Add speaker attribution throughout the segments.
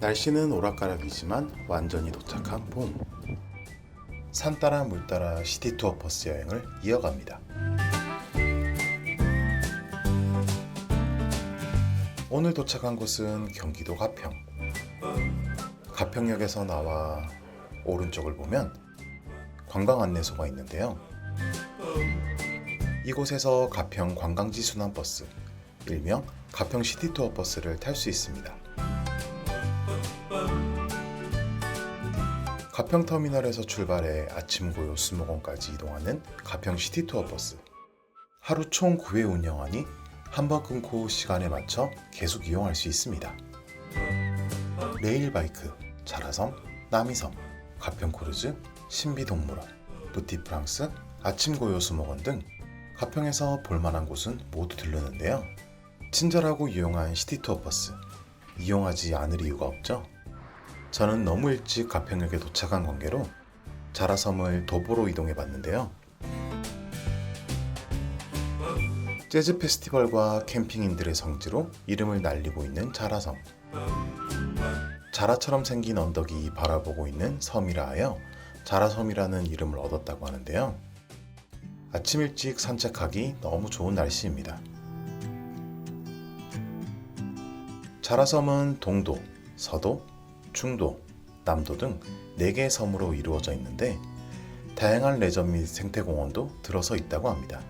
Speaker 1: 날씨는 오락가락이지만 완전히 도착한 봄. 산 따라 물 따라 시티 투어 버스 여행을 이어갑니다. 오늘 도착한 곳은 경기도 가평. 가평역에서 나와 오른쪽을 보면 관광 안내소가 있는데요. 이곳에서 가평 관광지 순환버스, 일명 가평 시티 투어 버스를 탈 수 있습니다. 가평 터미널에서 출발해 아침 고요 수목원까지 이동하는 가평 시티 투어 버스. 하루 총 9회 운영하니 한 번 끊고 시간에 맞춰 계속 이용할 수 있습니다. 레일바이크, 자라섬, 남이섬, 가평 크루즈, 신비동물원, 부티프랑스, 아침 고요 수목원 등 가평에서 볼만한 곳은 모두 들르는데요. 친절하고 유용한 시티 투어 버스. 이용하지 않을 이유가 없죠. 저는 너무 일찍 가평역에 도착한 관계로 자라섬을 도보로 이동해 봤는데요. 재즈 페스티벌과 캠핑인들의 성지로 이름을 날리고 있는 자라섬. 자라처럼 생긴 언덕이 바라보고 있는 섬이라 하여 자라섬이라는 이름을 얻었다고 하는데요. 아침 일찍 산책하기 너무 좋은 날씨입니다. 자라섬은 동도, 서도, 중도, 남도 등 4개의 섬으로 이루어져 있는데 다양한 레저 및 생태공원도 들어서 있다고 합니다.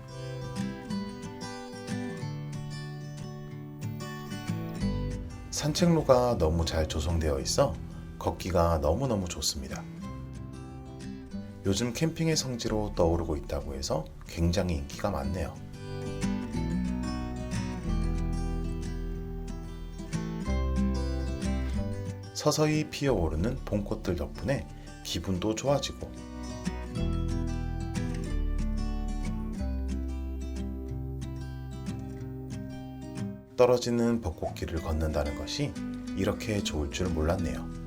Speaker 1: 산책로가 너무 잘 조성되어 있어 걷기가 너무너무 좋습니다. 요즘 캠핑의 성지로 떠오르고 있다고 해서 굉장히 인기가 많네요. 서서히 피어오르는 봄꽃들 덕분에 기분도 좋아지고 떨어지는 벚꽃길을 걷는다는 것이 이렇게 좋을 줄 몰랐네요.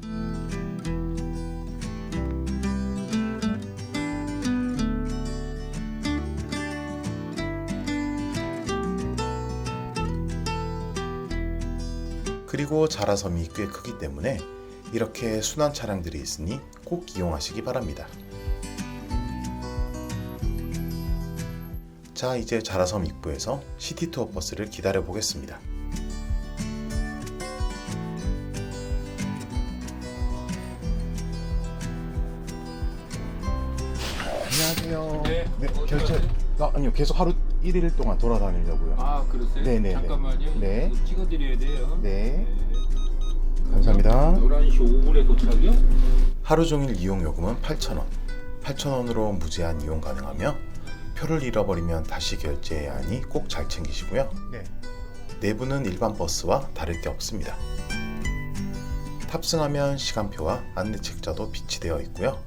Speaker 1: 그리고 자라섬이 꽤 크기 때문에 이렇게 순환 차량들이 있으니 꼭 이용하시기 바랍니다. 자, 이제 자라섬 입구에서 시티 투어 버스를 기다려 보겠습니다. 안녕하세요.
Speaker 2: 네.
Speaker 1: 결제 아, 아니요. 계속 하루 1일 동안 돌아다니려고요.
Speaker 2: 아 그러세요?
Speaker 1: 네네네.
Speaker 2: 잠깐만요.
Speaker 1: 네.
Speaker 2: 이거 찍어드려야 돼요.
Speaker 1: 네. 감사합니다.
Speaker 2: 11시 5분에 도착이요?
Speaker 1: 하루 종일 이용 요금은 8,000원. 8,000원으로 무제한 이용 가능하며 표를 잃어버리면 다시 결제해야 하니 꼭 잘 챙기시고요. 네. 내부는 일반 버스와 다를 게 없습니다. 탑승하면 시간표와 안내 책자도 비치되어 있고요.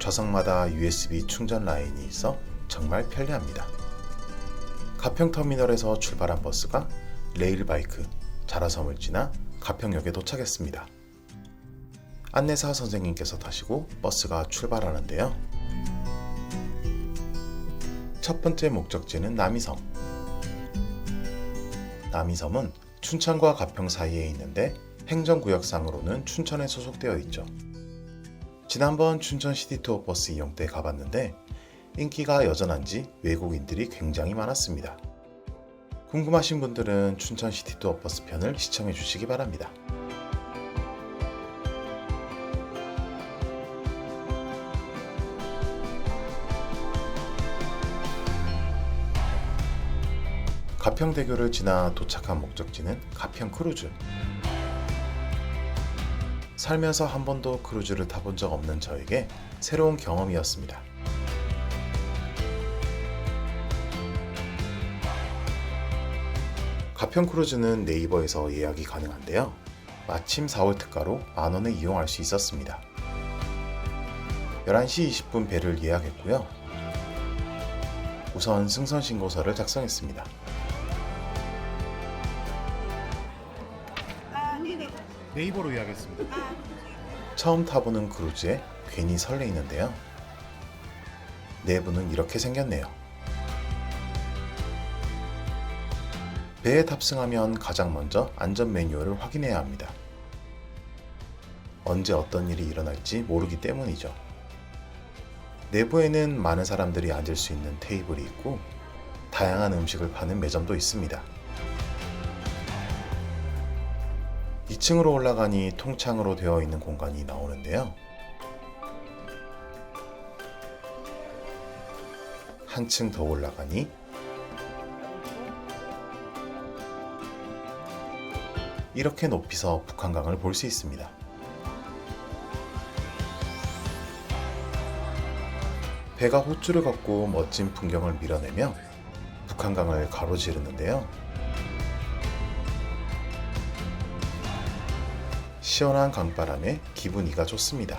Speaker 1: 좌석마다 USB 충전 라인이 있어 정말 편리합니다. 가평터미널에서 출발한 버스가 레일바이크, 자라섬을 지나 가평역에 도착했습니다. 안내사 선생님께서 타시고 버스가 출발하는데요. 첫 번째 목적지는 남이섬. 남이섬은 춘천과 가평 사이에 있는데 행정구역상으로는 춘천에 소속되어 있죠. 지난번 춘천 시티투어 버스 이용 때 가봤는데 인기가 여전한지 외국인들이 굉장히 많았습니다. 궁금하신 분들은 춘천 시티투어 버스 편을 시청해 주시기 바랍니다. 가평대교를 지나 도착한 목적지는 가평 크루즈. 살면서 한 번도 크루즈를 타본 적 없는 저에게 새로운 경험이었습니다. 가평 크루즈는 네이버에서 예약이 가능한데요. 마침 4월 특가로 만원에 이용할 수 있었습니다. 11시 20분 배를 예약했고요. 우선 승선 신고서를 작성했습니다. 네이버로 예약했습니다. 처음 타보는 크루즈에 괜히 설레이는데요. 내부는 이렇게 생겼네요. 배에 탑승하면 가장 먼저 안전 매뉴얼을 확인해야 합니다. 언제 어떤 일이 일어날지 모르기 때문이죠. 내부에는 많은 사람들이 앉을 수 있는 테이블이 있고 다양한 음식을 파는 매점도 있습니다. 2층으로 올라가니 통창으로 되어 있는 공간이 나오는데요. 한층 더 올라가니 이렇게 높이서 북한강을 볼 수 있습니다. 배가 호줄을 걷고 멋진 풍경을 밀어내며 북한강을 가로지르는데요. 시원한 강바람에 기분이가 좋습니다.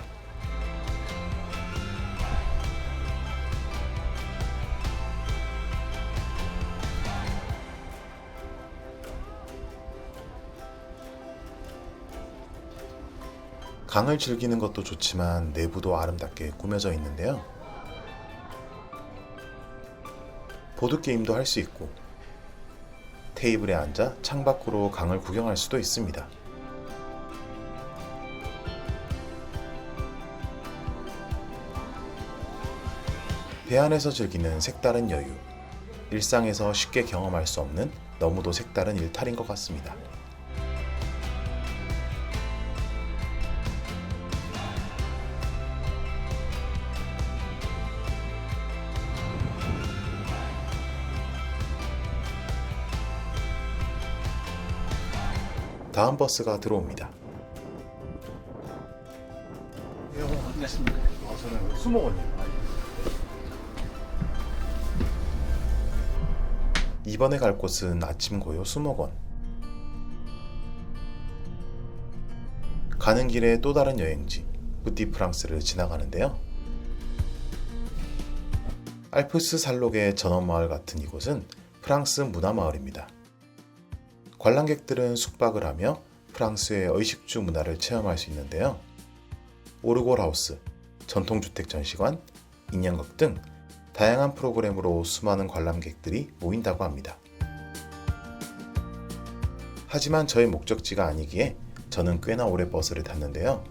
Speaker 1: 강을 즐기는 것도 좋지만 내부도 아름답게 꾸며져 있는데요. 보드게임도 할 수 있고 테이블에 앉아 창밖으로 강을 구경할 수도 있습니다. 배 안에서 즐기는 색다른 여유. 일상에서 쉽게 경험할 수 없는 너무도 색다른 일탈인 것 같습니다. 다음 버스가 들어옵니다.
Speaker 2: 반갑습니다.
Speaker 1: 저는 수목원이요. 이번에 갈 곳은 아침 고요 수목원. 가는 길에 또 다른 여행지 부티 프랑스를 지나가는데요. 알프스 산록의 전원 마을 같은 이곳은 프랑스 문화 마을입니다. 관람객들은 숙박을 하며 프랑스의 의식주 문화를 체험할 수 있는데요. 오르골 하우스, 전통주택 전시관, 인형극 등 다양한 프로그램으로 수많은 관람객들이 모인다고 합니다. 하지만 저의 목적지가 아니기에 저는 꽤나 오래 버스를 탔는데요.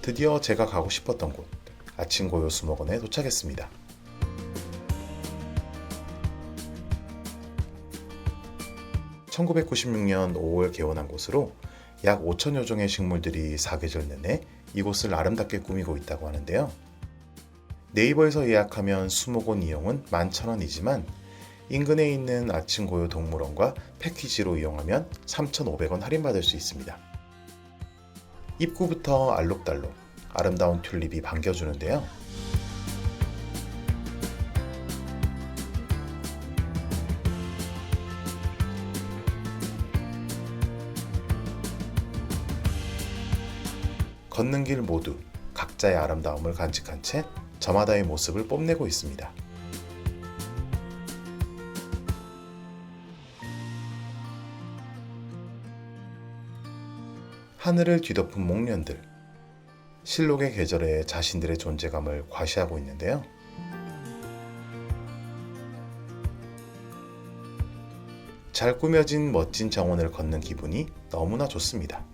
Speaker 1: 드디어 제가 가고 싶었던 곳, 아침고요 수목원에 도착했습니다. (1996년 5월) 개원한 곳으로 약 5천여 종의 식물들이 사계절 내내 이곳을 아름답게 꾸미고 있다고 하는데요. 네이버에서 예약하면 수목원 이용은 11,000원이지만 인근에 있는 아침고요 동물원과 패키지로 이용하면 3,500원 할인받을 수 있습니다. 입구부터 알록달록 아름다운 튤립이 반겨주는데요. 걷는 길 모두 각자의 아름다움을 간직한 채 저마다의 모습을 뽐내고 있습니다. 하늘을 뒤덮은 목련들. 실록의 계절에 자신들의 존재감을 과시하고 있는데요. 잘 꾸며진 멋진 정원을 걷는 기분이 너무나 좋습니다.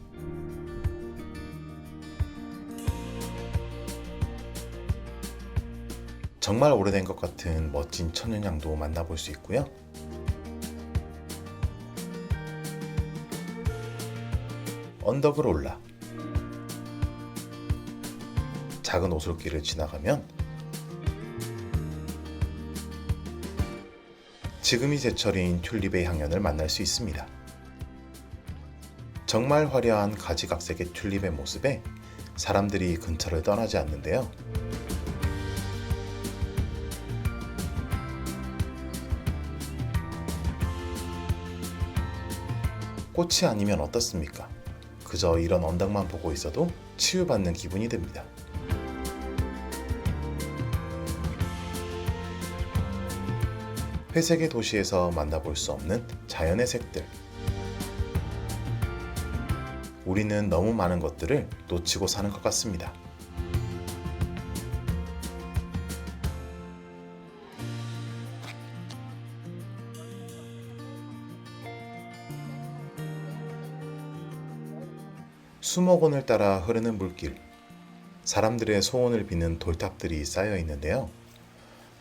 Speaker 1: 정말 오래된 것 같은 멋진 천연향도 만나볼 수 있고요. 언덕을 올라 작은 오솔길을 지나가면 지금이 제철인 튤립의 향연을 만날 수 있습니다. 정말 화려한 가지각색의 튤립의 모습에 사람들이 근처를 떠나지 않는데요. 꽃이 아니면 어떻습니까? 그저 이런 언덕만 보고 있어도 치유받는 기분이 듭니다. 회색의 도시에서 만나볼 수 없는 자연의 색들. 우리는 너무 많은 것들을 놓치고 사는 것 같습니다. 수목 원을 따라 흐르는 물길, 사람들의 소원을 비는 돌탑들이 쌓여 있는데요.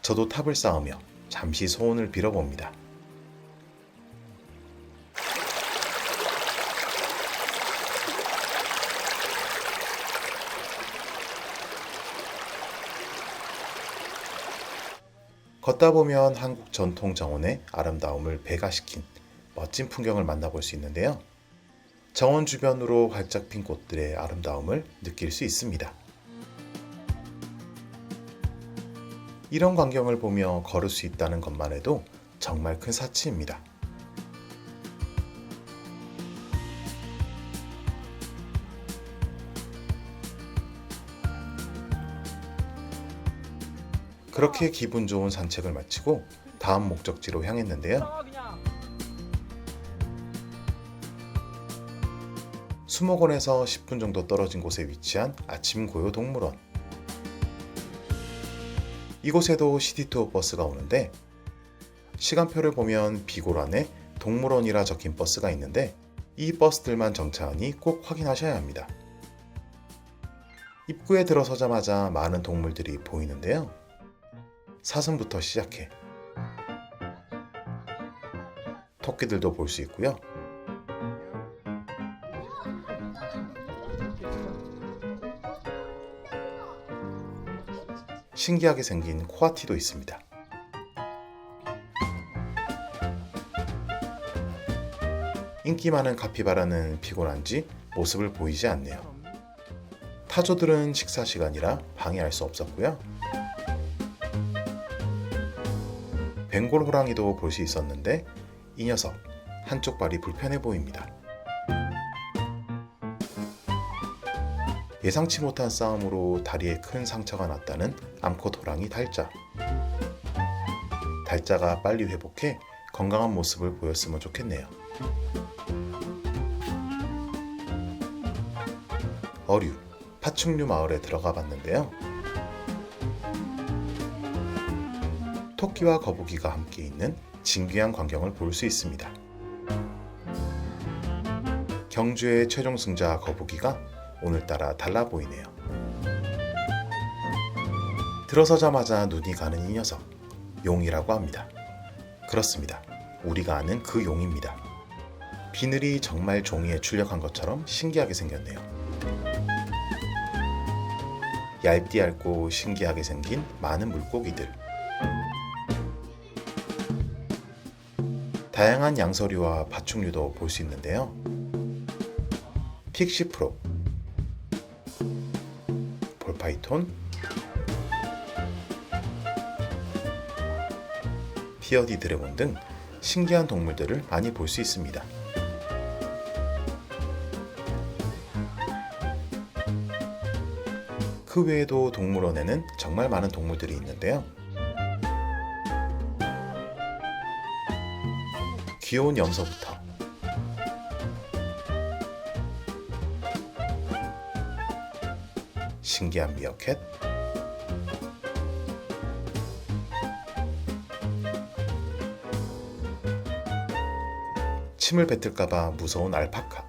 Speaker 1: 저도 탑을 쌓으며 잠시 소원을 빌어봅니다. 걷다 보면 한국 전통 정원의 아름다움을 배가시킨 멋진 풍경을 만나볼 수 있는데요. 정원 주변으로 활짝 핀 꽃들의 아름다움을 느낄 수 있습니다. 이런 광경을 보며 걸을 수 있다는 것만 해도 정말 큰 사치입니다. 그렇게 기분 좋은 산책을 마치고 다음 목적지로 향했는데요. 수목원에서 10분 정도 떨어진 곳에 위치한 아침고요 동물원. 이곳에도 시티투어 버스가 오는데 시간표를 보면 비고란에 동물원이라 적힌 버스가 있는데 이 버스들만 정차하니 꼭 확인하셔야 합니다. 입구에 들어서자마자 많은 동물들이 보이는데요. 사슴부터 시작해 토끼들도 볼 수 있고요. 신기하게 생긴 코아티도 있습니다. 인기 많은 카피바라는 피곤한지 모습을 보이지 않네요. 타조들은 식사 시간이라 방해할 수 없었고요. 벵골 호랑이도 볼 수 있었는데 이 녀석 한쪽 발이 불편해 보입니다. 예상치 못한 싸움으로 다리에 큰 상처가 났다는 암컷 호랑이 달자. 달자가 빨리 회복해 건강한 모습을 보였으면 좋겠네요. 어류, 파충류 마을에 들어가 봤는데요. 토끼와 거북이가 함께 있는 진귀한 광경을 볼 수 있습니다. 경주의 최종 승자 거북이가 오늘따라 달라 보이네요. 들어서자마자 눈이 가는 이 녀석, 용이라고 합니다. 그렇습니다. 우리가 아는 그 용입니다. 비늘이 정말 종이에 출력한 것처럼 신기하게 생겼네요. 얇디 얇고 신기하게 생긴 많은 물고기들. 다양한 양서류와 파충류도 볼 수 있는데요. 픽시프로, 볼 파이톤, 피어디 드래곤 등 신기한 동물들을 많이 볼 수 있습니다. 그 외에도 동물원에는 정말 많은 동물들이 있는데요. 귀여운 염소부터 신기한 미어캣. 침을 뱉을까봐 무서운 알파카.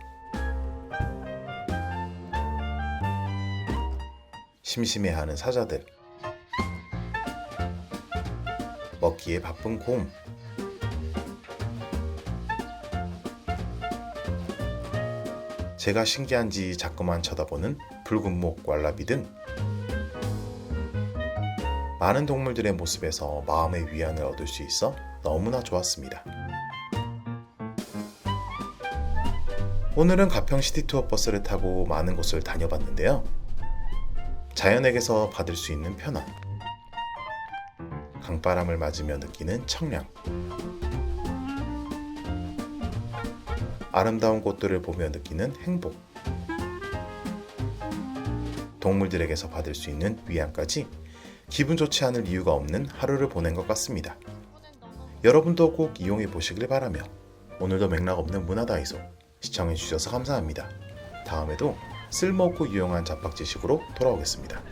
Speaker 1: 심심해하는 사자들. 먹기에 바쁜 곰 제가 신기한지 자꾸만 쳐다보는 붉은 목 왈라비 등 많은 동물들의 모습에서 마음의 위안을 얻을 수 있어 너무나 좋았습니다. 오늘은 가평 시티 투어 버스를 타고 많은 곳을 다녀봤는데요. 자연에게서 받을 수 있는 편안, 강바람을 맞으며 느끼는 청량, 아름다운 꽃들을 보며 느끼는 행복, 동물들에게서 받을 수 있는 위안까지 기분 좋지 않을 이유가 없는 하루를 보낸 것 같습니다. 여러분도 꼭 이용해 보시길 바라며 오늘도 맥락 없는 문화다이소 시청해 주셔서 감사합니다. 다음에도 쓸모없고 유용한 잡박 지식으로 돌아오겠습니다.